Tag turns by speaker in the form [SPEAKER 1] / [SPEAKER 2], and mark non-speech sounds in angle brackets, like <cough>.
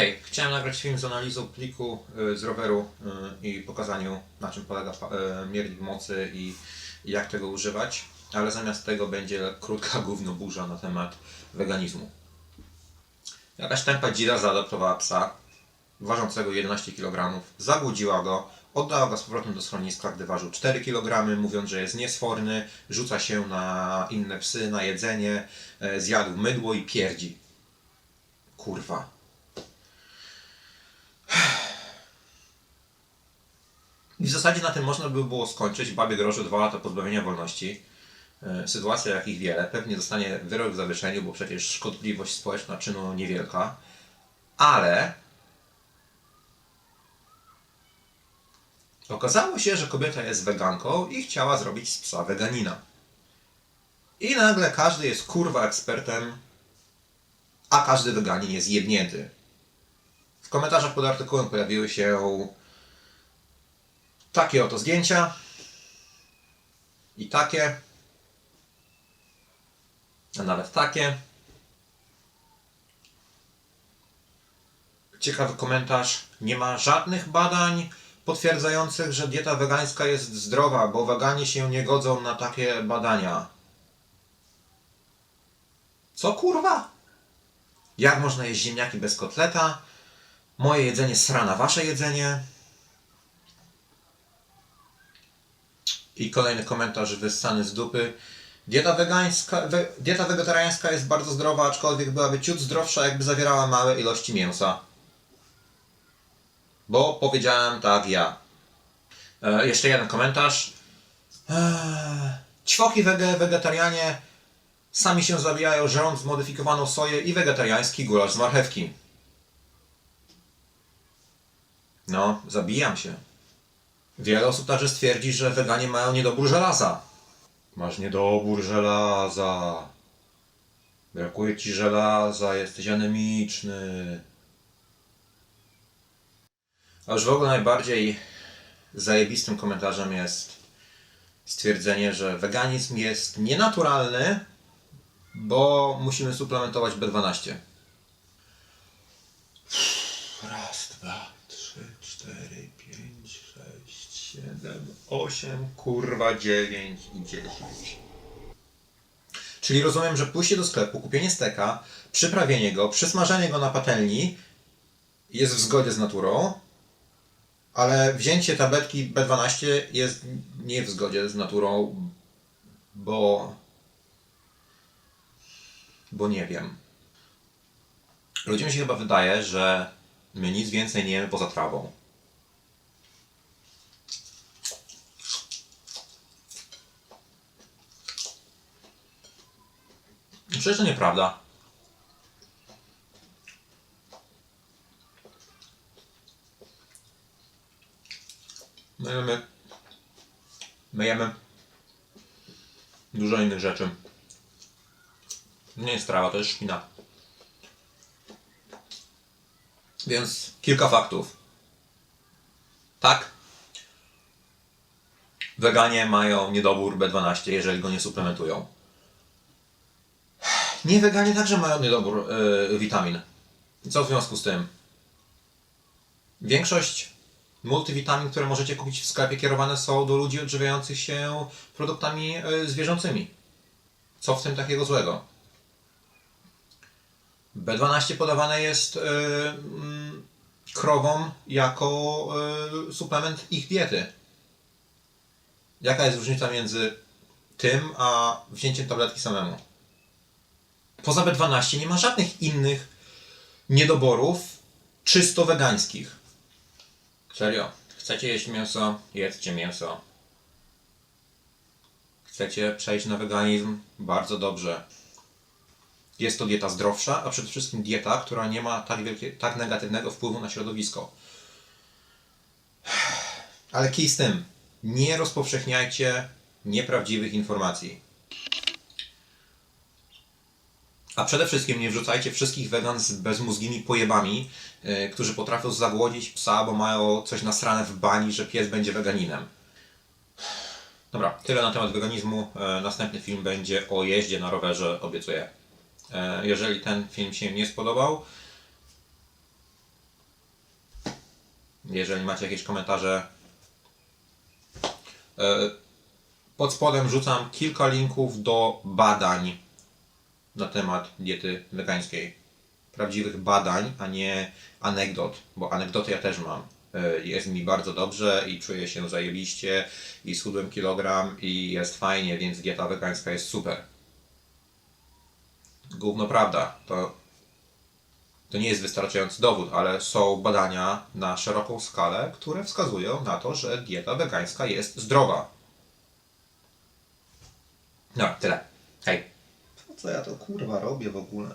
[SPEAKER 1] Hej, chciałem nagrać film z analizą pliku y, z roweru y, i pokazaniu na czym polega y, miernik mocy i jak tego używać, ale zamiast tego będzie krótka <laughs> gównoburza na temat weganizmu. Jakaś tempa dzida zaadoptowała psa ważącego 11 kg, zagłodziła go, oddała go z powrotem do schroniska, gdy ważył 4 kg, mówiąc, że jest niesforny, rzuca się na inne psy, na jedzenie, e, zjadł mydło i pierdzi. Kurwa. I w zasadzie na tym można by było skończyć. Babie groży dwa lata pozbawienia wolności. E, Sytuacja, jakich wiele. Pewnie dostanie wyrok w zawieszeniu, bo przecież szkodliwość społeczna czynu niewielka. Ale okazało się, że kobieta jest weganką i chciała zrobić z psa weganina. I nagle każdy jest kurwa ekspertem, a każdy weganin jest jebnięty. W komentarzach pod artykułem pojawiły się takie oto zdjęcia. I takie. A nawet takie. Ciekawy komentarz. Nie ma żadnych badań potwierdzających, że dieta wegańska jest zdrowa, bo weganie się nie godzą na takie badania. Co kurwa? Jak można jeść ziemniaki bez kotleta? Moje jedzenie srana wasze jedzenie. I kolejny komentarz wyssany z dupy. Dieta wegańska, we, dieta wegetariańska jest bardzo zdrowa, aczkolwiek byłaby ciut zdrowsza, jakby zawierała małe ilości mięsa. Bo powiedziałem tak ja. E, jeszcze jeden komentarz. Eee, ćwoki wege, wegetarianie sami się zabijają, żerąc zmodyfikowaną soję i wegetariański gulasz z marchewki. No, zabijam się. Wiele osób także stwierdzi, że weganie mają niedobór żelaza. Masz niedobór żelaza. Brakuje ci żelaza, jesteś anemiczny. A już w ogóle najbardziej zajebistym komentarzem jest stwierdzenie, że weganizm jest nienaturalny, bo musimy suplementować B12. Siedem, osiem, kurwa, dziewięć i dziesięć. Czyli rozumiem, że pójście do sklepu, kupienie steka, przyprawienie go, przysmażenie go na patelni jest w zgodzie z naturą, ale wzięcie tabletki B12 jest nie w zgodzie z naturą, bo. bo nie wiem. Ludziom się chyba wydaje, że my nic więcej nie jemy poza trawą. Przecież to nieprawda. My jemy, my jemy dużo innych rzeczy. Nie jest trawa, to jest szpina. Więc kilka faktów. Tak. Weganie mają niedobór B12, jeżeli go nie suplementują. Nie weganie także mają niedobór yy, witamin. I co w związku z tym? Większość multivitamin, które możecie kupić w sklepie, kierowane są do ludzi odżywiających się produktami yy, zwierzęcymi. Co w tym takiego złego? B12 podawane jest yy, mm, krowom jako yy, suplement ich diety. Jaka jest różnica między tym, a wzięciem tabletki samemu? Poza B12 nie ma żadnych innych niedoborów czysto wegańskich. Serio, chcecie jeść mięso? Jedzcie mięso. Chcecie przejść na weganizm? Bardzo dobrze. Jest to dieta zdrowsza, a przede wszystkim dieta, która nie ma tak, wielkie, tak negatywnego wpływu na środowisko. Ale kij z tym. Nie rozpowszechniajcie nieprawdziwych informacji. A przede wszystkim nie wrzucajcie wszystkich wegan z bezmózgimi pojebami, yy, którzy potrafią zagłodzić psa, bo mają coś nasrane w bani, że pies będzie weganinem. Dobra, tyle na temat weganizmu. E, Następny film będzie o jeździe na rowerze, obiecuję. E, Jeżeli ten film się nie spodobał, Jeżeli macie jakieś komentarze, e, pod spodem wrzucam kilka linków do badań na temat diety wegańskiej. Prawdziwych badań, a nie anegdot, bo anegdoty ja też mam. E, Jest mi bardzo dobrze i czuję się zajebiście i schudłem kilogram i jest fajnie, więc dieta wegańska jest super. Gówno prawda, to, to nie jest wystarczający dowód, ale są badania na szeroką skalę, które wskazują na to, że dieta wegańska jest zdrowa. No, tyle. Co ja to kurwa robię w ogóle?